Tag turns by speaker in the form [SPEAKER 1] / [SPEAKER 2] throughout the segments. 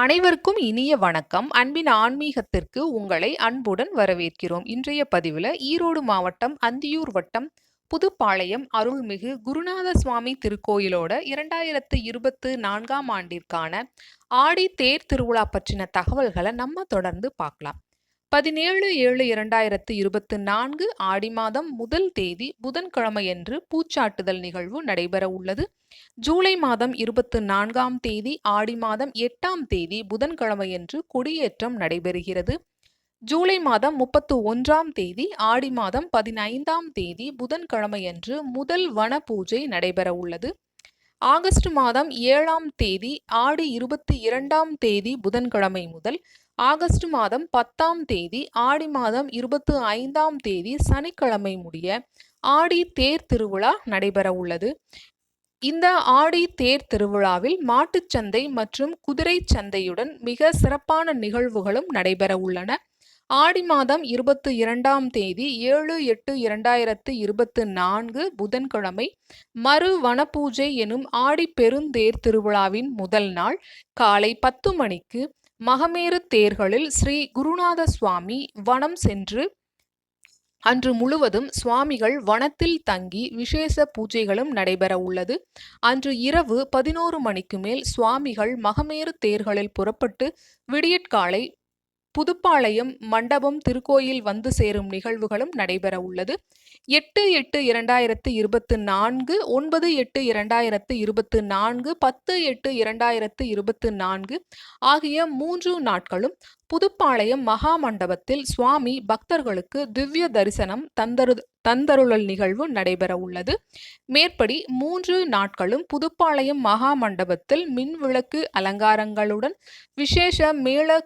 [SPEAKER 1] அனைவருக்கும் இனிய வணக்கம். அன்பின் ஆன்மீகத்திற்கு உங்களை அன்புடன் வரவேற்கிறோம். இன்றைய பதிவில் ஈரோடு மாவட்டம் அந்தியூர் வட்டம் புதுப்பாளையம் அருள்மிகு குருநாத சுவாமி திருக்கோயிலோட இரண்டாயிரத்து இருபத்து நான்காம் ஆண்டிற்கான ஆடி தேர் திருவிழா பற்றின தகவல்களை நம்ம தொடர்ந்து பார்க்கலாம். பதினேழு ஏழு இரண்டாயிரத்து இருபத்து நான்கு ஆடி மாதம் முதல் தேதி புதன்கிழமையன்று பூச்சாட்டுதல் நிகழ்வு நடைபெற உள்ளது. ஜூலை மாதம் இருபத்து நான்காம் தேதி ஆடி மாதம் எட்டாம் தேதி புதன்கிழமையன்று கொடியேற்றம் நடைபெறுகிறது. ஜூலை மாதம் முப்பத்து ஒன்றாம் தேதி ஆடி மாதம் பதினைந்தாம் தேதி புதன்கிழமையன்று முதல் வன பூஜை நடைபெற உள்ளது. ஆகஸ்ட் மாதம் ஏழாம் தேதி ஆடி இருபத்தி இரண்டாம் தேதி புதன்கிழமை முதல் ஆகஸ்ட் மாதம் பத்தாம் தேதி ஆடி மாதம் இருபத்து ஐந்தாம் தேதி சனிக்கிழமை முடிய ஆடி தேர் திருவிழா நடைபெற உள்ளது. இந்த ஆடி தேர் திருவிழாவில் மாட்டுச்சந்தை மற்றும் குதிரை சந்தையுடன் மிக சிறப்பான நிகழ்வுகளும் நடைபெற உள்ளன. ஆடி மாதம் இருபத்தி இரண்டாம் தேதி ஏழு எட்டு இரண்டாயிரத்து இருபத்து நான்கு புதன்கிழமை மறு வனபூஜை எனும் ஆடி பெருந்தேர் திருவிழாவின் முதல் நாள் காலை பத்து மணிக்கு மகமேறு தேர்களில் ஸ்ரீ குருநாத சுவாமி வனம் சென்று அன்று முழுவதும் சுவாமிகள் வனத்தில் தங்கி விசேஷ பூஜைகளும் நடைபெற உள்ளது. அன்று இரவு பதினோரு மணிக்கு மேல் சுவாமிகள் மகமேறு தேர்களில் புறப்பட்டு விடியற்காலை புதுப்பாளையம் மண்டபம் திருக்கோயில் வந்து சேரும் நிகழ்வுகளும் நடைபெற உள்ளது. எட்டு எட்டு இரண்டாயிரத்து இருபத்து நான்கு ஒன்பது எட்டு இரண்டாயிரத்து இருபத்து நான்கு பத்து எட்டு இரண்டாயிரத்து இருபத்து நான்கு ஆகிய மூன்று நாட்களும் புதுப்பாளையம் மகா மண்டபத்தில் சுவாமி பக்தர்களுக்கு திவ்ய தரிசனம் தந்தரு தந்தருளல் நிகழ்வு நடைபெற உள்ளது. மேற்படி மூன்று நாட்களும் புதுப்பாளையம் மகா மண்டபத்தில் மின்விளக்கு அலங்காரங்களுடன் விசேஷ மேள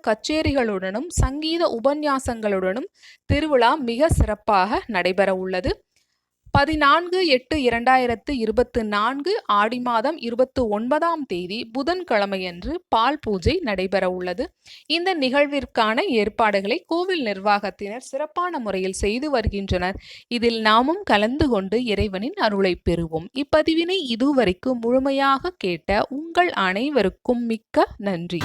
[SPEAKER 1] கச்சேரிகளுடனும் சங்கீத உபன்யாசங்களுடனும் திருவிழா மிக சிறப்பாக நடைபெற உள்ளது பதினான்கு எட்டு இரண்டாயிரத்து இருபத்து நான்கு ஆடி மாதம் இருபத்து ஒன்பதாம் தேதி புதன்கிழமையன்று பால் பூஜை நடைபெற உள்ளது இந்த நிகழ்விற்கான ஏற்பாடுகளை கோவில் நிர்வாகத்தினர் சிறப்பான முறையில் செய்து வருகின்றனர். இதில் நாமும் கலந்து கொண்டு இறைவனின் அருளை பெறுவோம். இப்பதிவினை இதுவரைக்கும் முழுமையாக கேட்ட உங்கள் அனைவருக்கும் மிக்க நன்றி.